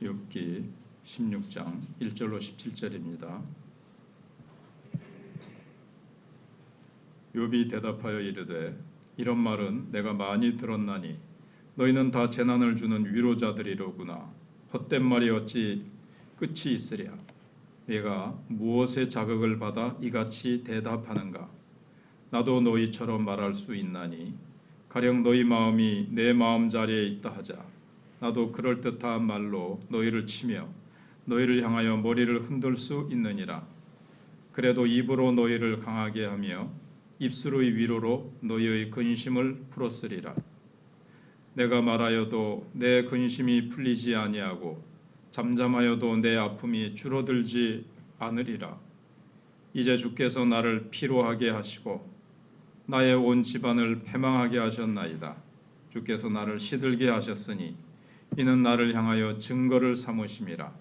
욥기 16장 1절로 17절입니다. 욥이 대답하여 이르되 이런 말은 내가 많이 들었나니 너희는 다 재난을 주는 위로자들이로구나. 헛된 말이 어찌 끝이 있으랴. 내가 무엇에 자극을 받아 이같이 대답하는가? 나도 너희처럼 말할 수 있나니 가령 너희 마음이 내 마음 자리에 있다 하자 나도 그럴 듯한 말로 너희를 치며 너희를 향하여 머리를 흔들 수 있느니라. 그래도 입으로 너희를 강하게 하며 입술의 위로로 너희의 근심을 풀었으리라. 내가 말하여도 내 근심이 풀리지 아니하고 잠잠하여도 내 아픔이 줄어들지 않으리라. 이제 주께서 나를 피로하게 하시고 나의 온 집안을 패망하게 하셨나이다. 주께서 나를 시들게 하셨으니 이는 나를 향하여 증거를 삼으심이라.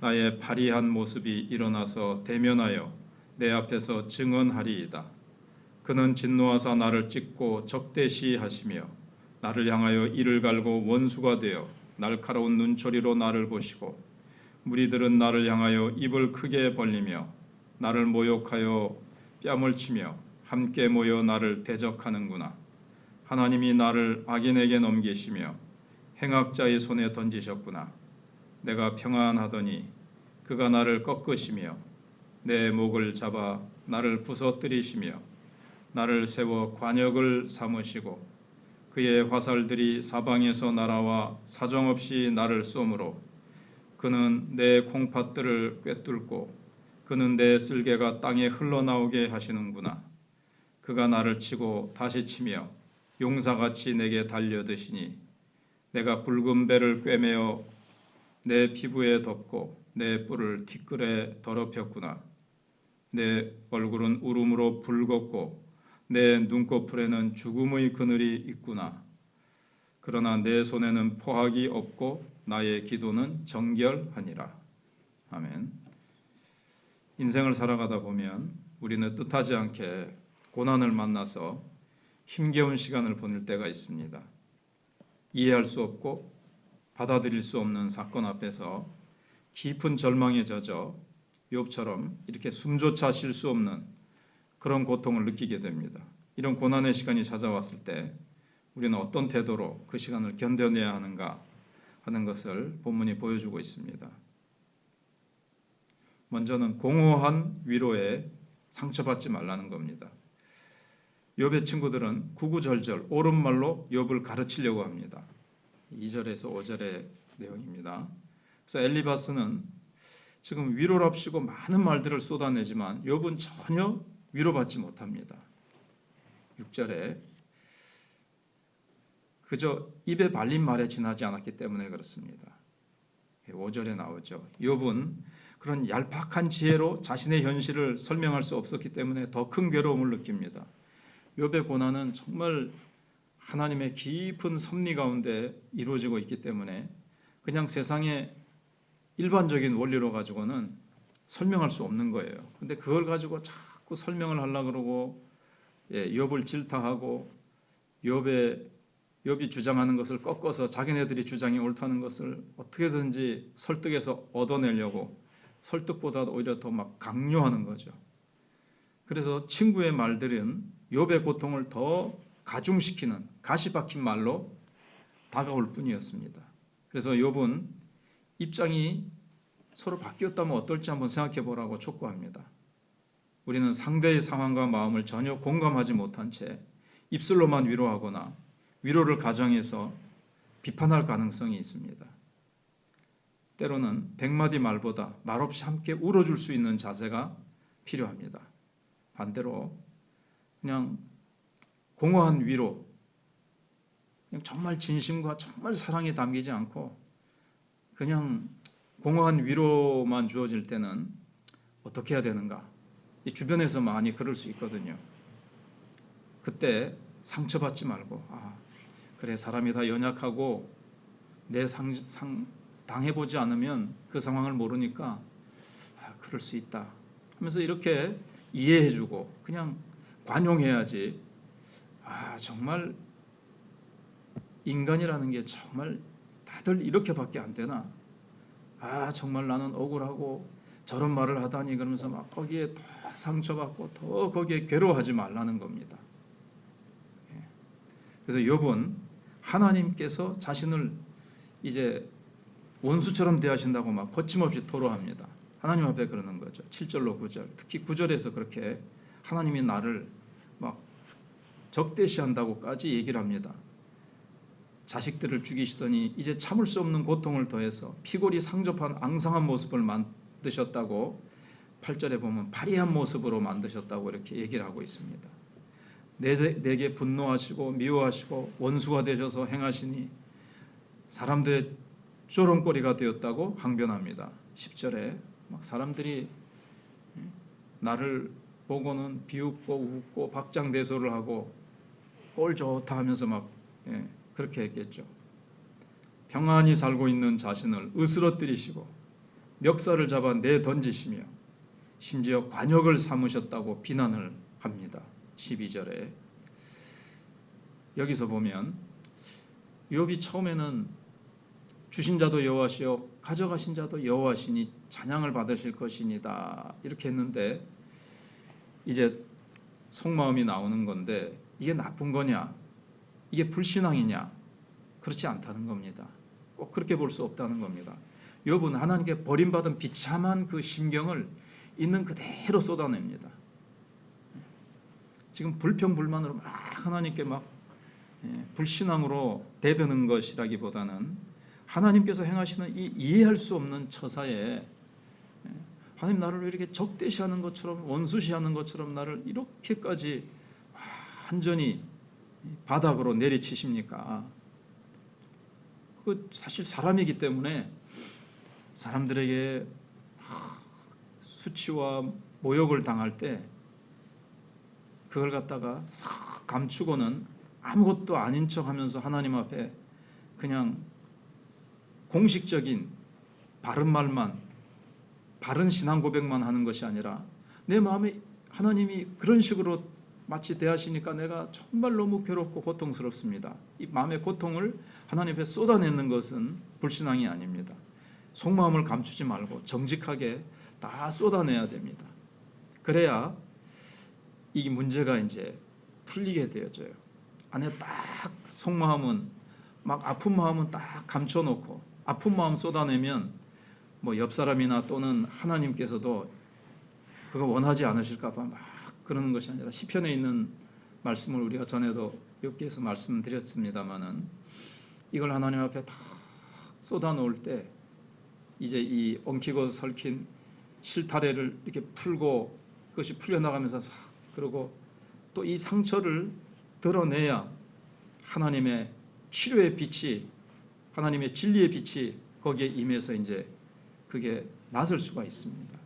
나의 파리한 모습이 일어나서 대면하여 내 앞에서 증언하리이다. 그는 진노하사 나를 찢고 적대시 하시며 나를 향하여 이를 갈고 원수가 되어 날카로운 눈초리로 나를 보시고 무리들은 나를 향하여 입을 크게 벌리며 나를 모욕하여 뺨을 치며 함께 모여 나를 대적하는구나. 하나님이 나를 악인에게 넘기시며 행악자의 손에 던지셨구나. 내가 평안하더니 그가 나를 꺾으시며 내 목을 잡아 나를 부서뜨리시며 나를 세워 관역을 삼으시고 그의 화살들이 사방에서 날아와 사정없이 나를 쏘므로 그는 내 콩팥들을 꿰뚫고 그는 내 쓸개가 땅에 흘러나오게 하시는구나. 그가 나를 치고 다시 치며 용사같이 내게 달려드시니 내가 굵은 배를 꿰매어 내 피부에 덮고 내 뿔을 티끌에 더럽혔구나 내 얼굴은 울음으로 붉었고 내 눈꺼풀에는 죽음의 그늘이 있구나. 그러나 내 손에는 포악이 없고 나의 기도는 정결하니라. 아멘. 인생을 살아가다 보면 우리는 뜻하지 않게 고난을 만나서 힘겨운 시간을 보낼 때가 있습니다. 이해할 수 없고 받아들일 수 없는 사건 앞에서 깊은 절망에 젖어 욥처럼 이렇게 숨조차 쉴 수 없는 그런 고통을 느끼게 됩니다. 이런 고난의 시간이 찾아왔을 때 우리는 어떤 태도로 그 시간을 견뎌내야 하는가 하는 것을 본문이 보여주고 있습니다. 먼저는 공허한 위로에 상처받지 말라는 겁니다. 욥의 친구들은 구구절절 옳은 말로 욥을 가르치려고 합니다. 2절에서 5절의 내용입니다. 그래서 엘리바스는 지금 위로랍시고 많은 말들을 쏟아내지만 욥은 전혀 위로받지 못합니다. 6절에 그저 입에 발린 말에 지나지 않았기 때문에 그렇습니다. 5절에 나오죠. 욥은 그런 얄팍한 지혜로 자신의 현실을 설명할 수 없었기 때문에 더 큰 괴로움을 느낍니다. 욥의 고난은 정말 하나님의 깊은 섭리 가운데 이루어지고 있기 때문에 그냥 세상의 일반적인 원리로 가지고는 설명할 수 없는 거예요. 근데 그걸 가지고 자꾸 설명을 하려 그러고 예, 욥을 질타하고 욥의 욥이 주장하는 것을 꺾어서 자기네들이 주장이 옳다는 것을 어떻게든지 설득해서 얻어내려고 설득보다 오히려 더 막 강요하는 거죠. 그래서 친구의 말들은 욥의 고통을 더 가중시키는 가시 박힌 말로 다가올 뿐이었습니다. 그래서 욥은 입장이 서로 바뀌었다면 어떨지 한번 생각해 보라고 촉구합니다. 우리는 상대의 상황과 마음을 전혀 공감하지 못한 채 입술로만 위로하거나 위로를 가정해서 비판할 가능성이 있습니다. 때로는 백마디 말보다 말없이 함께 울어줄 수 있는 자세가 필요합니다. 반대로 그냥 공허한 위로, 그냥 정말 진심과 정말 사랑이 담기지 않고 그냥 공허한 위로만 주어질 때는 어떻게 해야 되는가? 주변에서 많이 그럴 수 있거든요. 그때 상처받지 말고 아 그래 사람이 다 연약하고 내 상, 상 당해보지 않으면 그 상황을 모르니까 아, 그럴 수 있다 하면서 이렇게 이해해주고 그냥 관용해야지 아 정말 인간이라는 게 정말 다들 이렇게밖에 안 되나 아 정말 나는 억울하고 저런 말을 하다니 그러면서 막 거기에 더 상처받고 더 거기에 괴로워하지 말라는 겁니다. 예. 그래서 욥은 하나님께서 자신을 이제 원수처럼 대하신다고 막 거침없이 토로합니다. 하나님 앞에 그러는 거죠. 7절로 9절. 특히 9절에서 그렇게 하나님이 나를 막 적대시한다고까지 얘기를 합니다. 자식들을 죽이시더니 이제 참을 수 없는 고통을 더해서 피골이 상접한 앙상한 모습을 만드셨다고 8절에 보면 파리한 모습으로 만드셨다고 이렇게 얘기를 하고 있습니다. 내, 내게 분노하시고 미워하시고 원수가 되셔서 행하시니 사람들의 조롱거리가 되었다고 항변합니다. 10절에 막 사람들이 나를 보고는 비웃고 웃고 박장대소를 하고 꼴 좋다 하면서 막 예, 그렇게 했겠죠. 평안히 살고 있는 자신을 으스러뜨리시고 멱살을 잡아 내 던지시며 심지어 관역을 삼으셨다고 비난을 합니다. 12절에 여기서 보면 욥이 처음에는 주신 자도 여호와시요 가져가신 자도 여호와시니 찬양을 받으실 것이니다 이렇게 했는데 이제 속마음이 나오는 건데 이게 나쁜 거냐? 이게 불신앙이냐? 그렇지 않다는 겁니다. 꼭 그렇게 볼 수 없다는 겁니다. 욥은 하나님께 버림받은 비참한 그 심경을 있는 그대로 쏟아냅니다. 지금 불평불만으로 막 하나님께 막 예, 불신앙으로 대드는 것이라기보다는 하나님께서 행하시는 이 이해할 수 없는 처사에 예, 하나님 나를 왜 이렇게 적대시하는 것처럼 원수시하는 것처럼 나를 이렇게까지 완전히 바닥으로 내리치십니까? 그 사실 사람이기 때문에 사람들에게 수치와 모욕을 당할 때 그걸 갖다가 싹 감추고는 아무것도 아닌 척 하면서 하나님 앞에 그냥 공식적인 바른 말만 바른 신앙 고백만 하는 것이 아니라 내 마음에 하나님이 그런 식으로 마치 대하시니까 내가 정말 너무 괴롭고 고통스럽습니다. 이 마음의 고통을 하나님 앞에 쏟아내는 것은 불신앙이 아닙니다. 속마음을 감추지 말고 정직하게 다 쏟아내야 됩니다. 그래야 이 문제가 이제 풀리게 되어져요. 안에 딱 속마음은 막 아픈 마음은 딱 감춰놓고 아픈 마음 쏟아내면 뭐 옆 사람이나 또는 하나님께서도 그거 원하지 않으실까봐 막 그러는 것이 아니라 시편에 있는 말씀을 우리가 전에도 여기에서 말씀드렸습니다마는 이걸 하나님 앞에 다 쏟아 놓을 때 이제 이 엉키고 설킨 실타래를 이렇게 풀고 그것이 풀려나가면서 싹 그러고 또 이 상처를 드러내야 하나님의 치료의 빛이 하나님의 진리의 빛이 거기에 임해서 이제 그게 나설 수가 있습니다.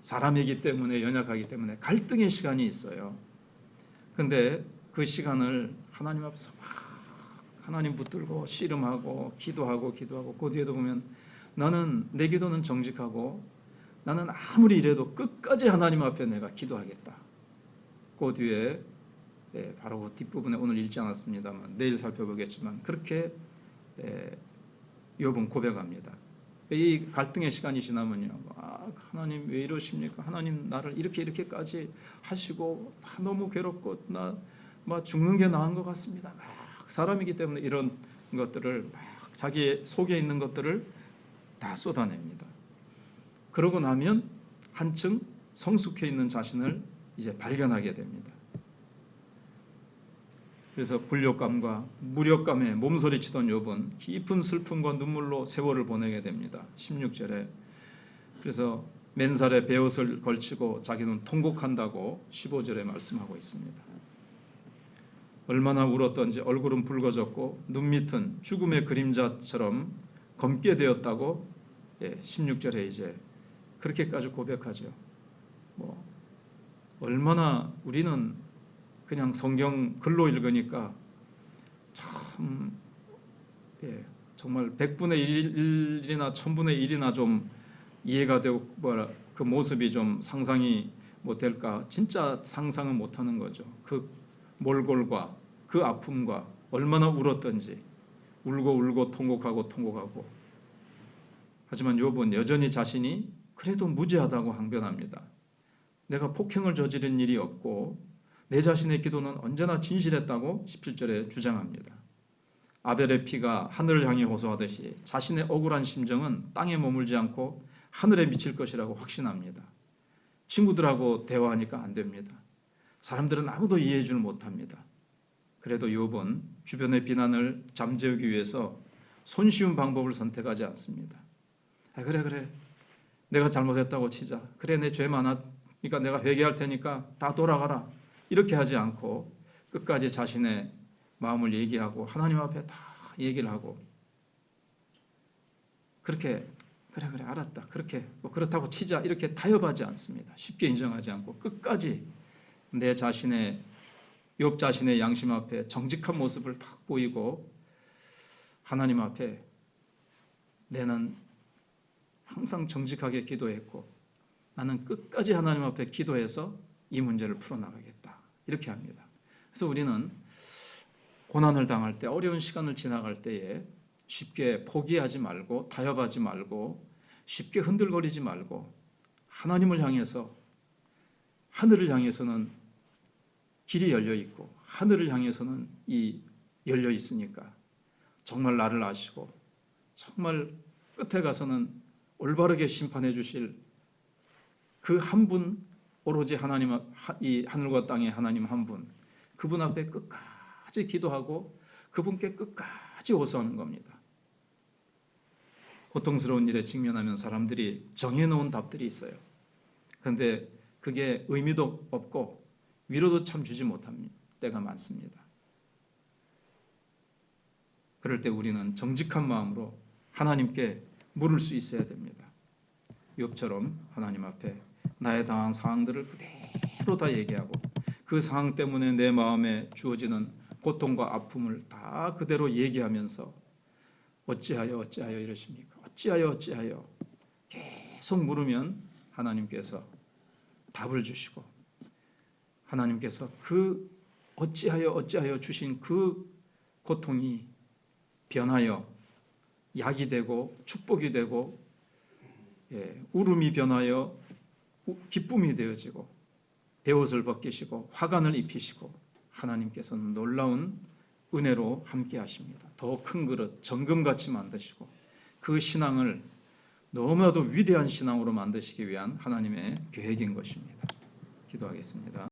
사람이기 때문에 연약하기 때문에 갈등의 시간이 있어요. 근데 그 시간을 하나님 앞에서 막 하나님 붙들고 씨름하고 기도하고 기도하고 그 뒤에도 보면 나는 내 기도는 정직하고 나는 아무리 이래도 끝까지 하나님 앞에 내가 기도하겠다. 그 뒤에 예, 바로 그 뒷부분에 오늘 읽지 않았습니다만 내일 살펴보겠지만 그렇게 예, 욥은 고백합니다. 이 갈등의 시간이 지나면요, 아, 하나님 왜 이러십니까? 하나님 나를 이렇게 이렇게까지 하시고 아, 너무 괴롭고 나 막 죽는 게 나은 것 같습니다. 막 사람이기 때문에 이런 것들을 막 자기 속에 있는 것들을 다 쏟아냅니다. 그러고 나면 한층 성숙해 있는 자신을 이제 발견하게 됩니다. 그래서 굴욕감과 무력감에 몸서리치던 욥은 깊은 슬픔과 눈물로 세월을 보내게 됩니다. 16절에 그래서 맨살에 베옷을 걸치고 자기는 통곡한다고 15절에 말씀하고 있습니다. 얼마나 울었던지 얼굴은 붉어졌고 눈밑은 죽음의 그림자처럼 검게 되었다고 16절에 예, 이제 그렇게까지 고백하죠. 뭐 얼마나 우리는 그냥 성경 글로 읽으니까 참 예, 정말 100분의 1이나 1000분의 1이나 좀 이해가 되고 뭐라 그 모습이 좀 상상이 못 될까 진짜 상상은 못 하는 거죠. 그 몰골과 그 아픔과 얼마나 울었던지 울고 울고 통곡하고 통곡하고 하지만 욥은 여전히 자신이 그래도 무죄하다고 항변합니다. 내가 폭행을 저지른 일이 없고 내 자신의 기도는 언제나 진실했다고 17절에 주장합니다. 아벨의 피가 하늘을 향해 호소하듯이 자신의 억울한 심정은 땅에 머물지 않고 하늘에 미칠 것이라고 확신합니다. 친구들하고 대화하니까 안 됩니다. 사람들은 아무도 이해해 줄 못합니다. 그래도 욥은 주변의 비난을 잠재우기 위해서 손쉬운 방법을 선택하지 않습니다. 아, 그래 그래 내가 잘못했다고 치자. 그래 내 죄 많았니까 내가 회개할 테니까 다 돌아가라. 이렇게 하지 않고 끝까지 자신의 마음을 얘기하고 하나님 앞에 다 얘기를 하고 그렇게 그래 그래 알았다. 그렇게 뭐 그렇다고 치자. 이렇게 타협하지 않습니다. 쉽게 인정하지 않고 끝까지 내 자신의 욥 자신의 양심 앞에 정직한 모습을 딱 보이고 하나님 앞에 내는 항상 정직하게 기도했고 나는 끝까지 하나님 앞에 기도해서 이 문제를 풀어나가겠다. 이렇게 합니다. 그래서 우리는 고난을 당할 때 어려운 시간을 지나갈 때에 쉽게 포기하지 말고 타협하지 말고 쉽게 흔들거리지 말고 하나님을 향해서 하늘을 향해서는 길이 열려 있고 하늘을 향해서는 이 열려 있으니까 정말 나를 아시고 정말 끝에 가서는 올바르게 심판해 주실 그 한 분 오로지 하나님 이 하늘과 땅의 하나님 한 분 그분 앞에 끝까지 기도하고 그분께 끝까지 호소하는 겁니다. 고통스러운 일에 직면하면 사람들이 정해놓은 답들이 있어요. 그런데 그게 의미도 없고 위로도 참 주지 못할 때가 많습니다. 그럴 때 우리는 정직한 마음으로 하나님께 물을 수 있어야 됩니다. 욥처럼 하나님 앞에 나의 당한 상황들을 그대로 다 얘기하고 그 상황 때문에 내 마음에 주어지는 고통과 아픔을 다 그대로 얘기하면서 어찌하여 어찌하여 이러십니까? 어찌하여 어찌하여 계속 물으면 하나님께서 답을 주시고 하나님께서 그 어찌하여 어찌하여 주신 그 고통이 변하여 약이 되고 축복이 되고 예, 울음이 변하여 기쁨이 되어지고 베옷을 벗기시고 화관을 입히시고 하나님께서는 놀라운 은혜로 함께 하십니다. 더 큰 그릇 정금같이 만드시고 그 신앙을 너무나도 위대한 신앙으로 만드시기 위한 하나님의 계획인 것입니다. 기도하겠습니다.